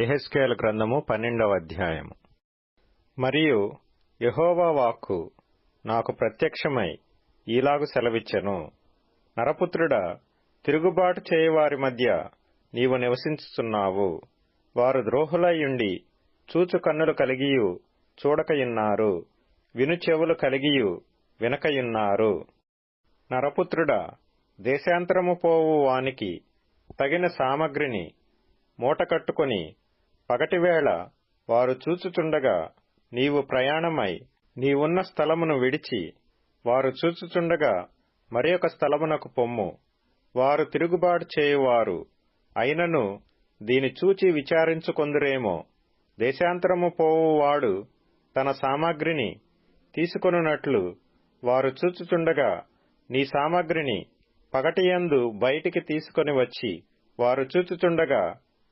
ఎహెస్కేల గ్రంథము పన్నెండవ అధ్యాయము. మరియు యహోవా వాక్కు నాకు ప్రత్యక్షమై ఈలాగు సెలవిచ్చెను. నరపుత్రుడా తిరుగుబాటు చేయువారి మధ్య నీవు నివసించుచున్నావు. వారు ద్రోహులయ్యుండి చూచు కన్నులు కలిగియు చూడకయున్నారు. విను చెవులు కలిగియు వినకయున్నారు. నరపుత్రుడా దేశాంతరము పోవు వానికి తగిన సామగ్రిని మూటకట్టుకొని పగటివేళ వారు చూచుచుండగా నీవు ప్రయాణమై నీవున్న స్థలమును విడిచి వారు చూచుచుండగా మరి ఒక స్థలమునకు పొమ్ము. వారు తిరుగుబాటు చేయువారు. అయినను దీని చూచి విచారించుకొందురేమో. దేశాంతరము పోవువాడు తన సామాగ్రిని తీసుకొనున్నట్లు వారు చూచుచుండగా నీ సామగ్రిని పగటియందు బయటికి తీసుకొని వచ్చి వారు చూచుచుండగా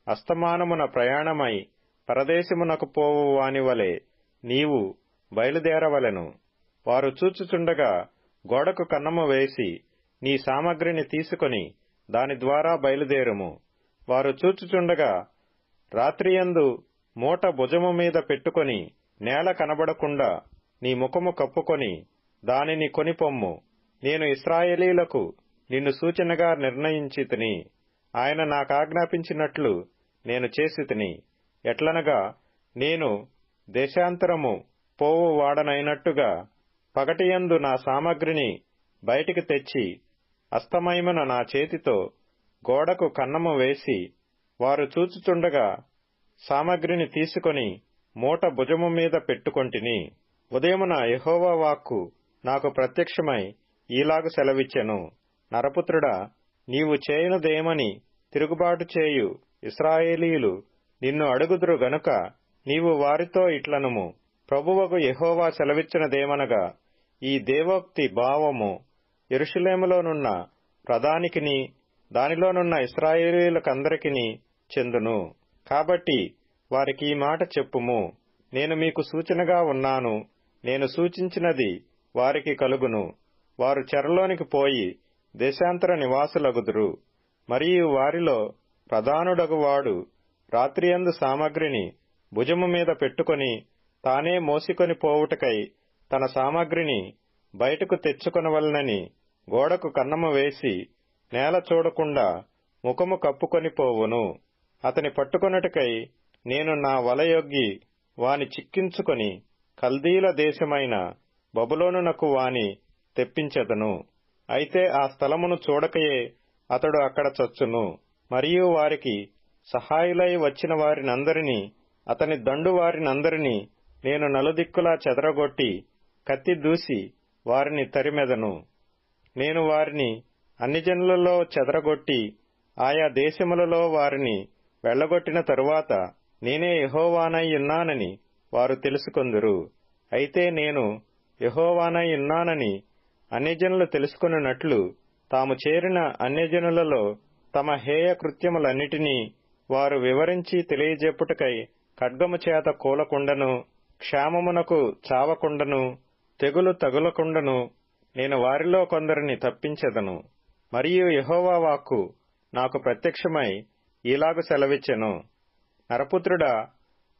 అస్తమానమున ప్రయాణమై పరదేశమునకు పోవు వాని వలె నీవు బయలుదేరవలెను. వారు చూచుచుండగా గోడకు కన్నము వేసి నీ సామగ్రిని తీసుకొని దాని ద్వారా బయలుదేరుము. వారు చూచుచుండగా రాత్రియందు మూట భుజము మీద పెట్టుకొని నేల కనబడకుండా నీ ముఖము కప్పుకొని దానిని కొనిపొమ్ము. నేను ఇస్రాయేలీలకు నిన్ను సూచనగా నిర్ణయించితిని ఆయన నాకాజ్ఞాపించినట్లు నేను చేసితిని. ఎట్లనగా నేను దేశాంతరము పోవు వాడనైనట్టుగా పగటియందు నా సామగ్రిని బయటికి తెచ్చి అస్తమయమున నా చేతితో గోడకు కన్నము వేసి వారు చూచుచుండగా సామగ్రిని తీసుకొని మూట భుజము మీద పెట్టుకొంటిని. ఉదయమున యహోవా వాక్కు నాకు ప్రత్యక్షమై ఈలాగు సెలవిచ్చెను. నరపుత్రుడా నీవు చేయనుదేమని తిరుగుబాటు చేయు. ఇస్రాయేలీలు నిన్ను అడుగుదురు గనుక నీవు వారితో ఇట్లనుము ప్రభువకు యహోవా సెలవిచ్చినదేమనగా ఈ దేవోక్తి భావము ఎరుషులేములోనున్న ప్రధానికిని దానిలోనున్న ఇస్రాయేలీలకందరికిని చెందును. కాబట్టి వారికి ఈ మాట చెప్పుము నేను మీకు సూచనగా ఉన్నాను నేను సూచించినది వారికి కలుగును. వారు చెరలోనికి పోయి దేశాంతర నివాసులగుదురు. మరియు వారిలో ప్రధానుడగువాడు రాత్రియందు సామగ్రిని భుజము మీద పెట్టుకొని తానే మోసికొని పోవుటకై తన సామగ్రిని బయటకు తెచ్చుకొనవలనని గోడకు కన్నము వేసి నేల చూడకుండా ముఖము కప్పుకొని పోవును. అతని పట్టుకొనుటకై నేను నా వలయొగ్గి వాని చిక్కించుకొని కల్దీల దేశమైన బబులోనునకు వాని తెప్పించెదను. అయితే ఆ స్థలమును చూడకయే అతడు అక్కడ చచ్చును. మరియు వారికి సహాయులై వచ్చిన వారినందరినీ అతని దండు వారినందరినీ నేను నలుదిక్కులా చెదరగొట్టి కత్తి దూసి వారిని తరిమెదను. నేను వారిని అన్ని జనులలో చెదరగొట్టి ఆయా దేశములలో వారిని వెళ్ళగొట్టిన తరువాత నేనే యహోవానై ఉన్నానని వారు తెలుసుకొందురు. అయితే నేను యహోవానై ఉన్నానని అన్యజనులు తెలుసుకున్నట్లు తాము చేరిన అన్యజనులలో తమ హేయ కృత్యములన్నిటినీ వారు వివరించి తెలియజెప్పుటకై ఖడ్గము చేత కూలకుండను క్షామమునకు చావకుండను తెగులు తగులకుండను నేను వారిలో కొందరిని తప్పించెదను. మరియు యహోవా వాక్కు నాకు ప్రత్యక్షమై ఇలాగు సెలవిచ్చెను. నరపుత్రుడా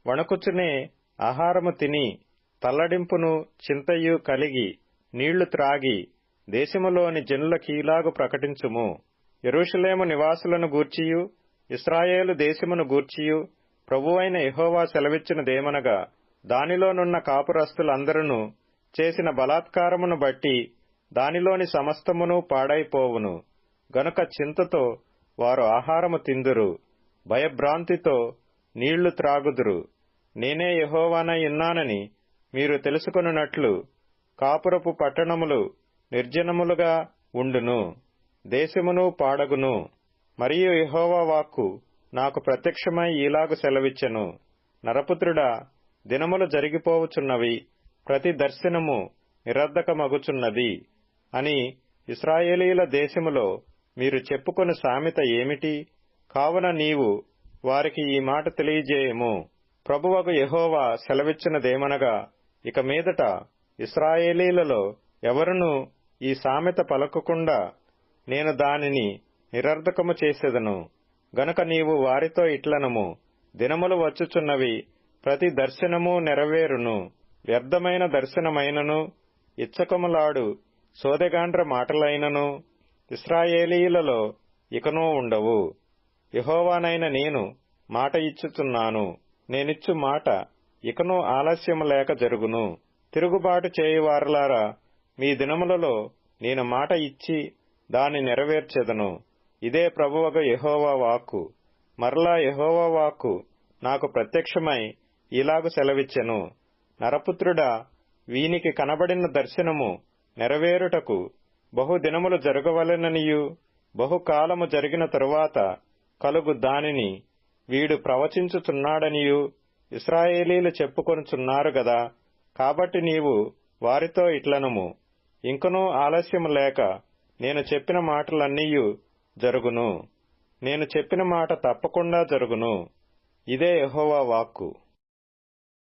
వణుకుచునే ఆహారము తిని తల్లడింపును చింతయు కలిగి నీళ్ళు త్రాగి దేశములోని జనులకీలాగు ప్రకటించుము. ఎరుషలేము నివాసులను గూర్చియు ఇస్రాయేలు దేశమును గూర్చియు ప్రభువైన యహోవా సెలవిచ్చినదేమనగా దానిలోనున్న కాపురస్తులందరూ చేసిన బలాత్కారమును బట్టి దానిలోని సమస్తమును పాడైపోవును. గనుక చింతతో వారు ఆహారము తిందురు భయభ్రాంతితో నీళ్ళు త్రాగుదురు. నేనే యహోవానై ఉన్నానని మీరు తెలుసుకొనున్నట్లు కాపురపు పట్టణములు నిర్జనములుగా ఉండును. దేశమును పాడగును మరియు యహోవా వాక్కు నాకు ప్రత్యక్షమై ఈలాగు సెలవిచ్చెను. నరపుత్రుడా దినములు జరిగిపోవచున్నవి ప్రతి దర్శనము నిరర్ధకమగుచున్నది అని ఇస్రాయేలీల దేశములో మీరు చెప్పుకొని సామెత ఏమిటి? కావున నీవు వారికి ఈ మాట తెలియజేయము. ప్రభువకు యహోవా సెలవిచ్చినదేమనగా ఇక మీదట ఇస్రాయేలీలలో ఎవరునూ ఈ సామెత పలకకుండా నేను దానిని నిరర్ధకము చేసేదను. గనుక నీవు వారితో ఇట్లనము. దినములు వచ్చుచున్నవి ప్రతి దర్శనము నెరవేరును. వ్యర్థమైన దర్శనమైనను. ఇచ్చకములాడు సోదెగాండ్ర మాటలైనను. ఇస్రాయేలీలలో ఇకనూ ఉండవు. యహోవానైన నేను మాట ఇచ్చుచున్నాను. నేనిచ్చు మాట ఇకనూ ఆలస్యము లేక జరుగును. తిరుగుబాటు చేయువారలారా మీ దినములలో నేను మాట ఇచ్చి దాని నెరవేర్చెదను. ఇదే ప్రభువగ యహోవా వాక్కు. మరలా యహోవా వాక్కు నాకు ప్రత్యక్షమై ఇలాగు సెలవిచ్చెను. నరపుత్రుడా వీనికి కనబడిన దర్శనము నెరవేరుటకు బహుదినములు జరగవలెననియు. బహుకాలము జరిగిన తరువాత కలుగు దానిని వీడు ప్రవచించుచున్నాడనియు. ఇస్రాయేలీలు చెప్పుకొనుచున్నారు గదా. కాబట్టి నీవు వారితో ఇట్లనుము. ఇంకనూ ఆలస్యము లేక నేను చెప్పిన మాటలన్నీయు జరుగును. నేను చెప్పిన మాట తప్పకుండా జరుగును. ఇదే యహోవా వాక్కు.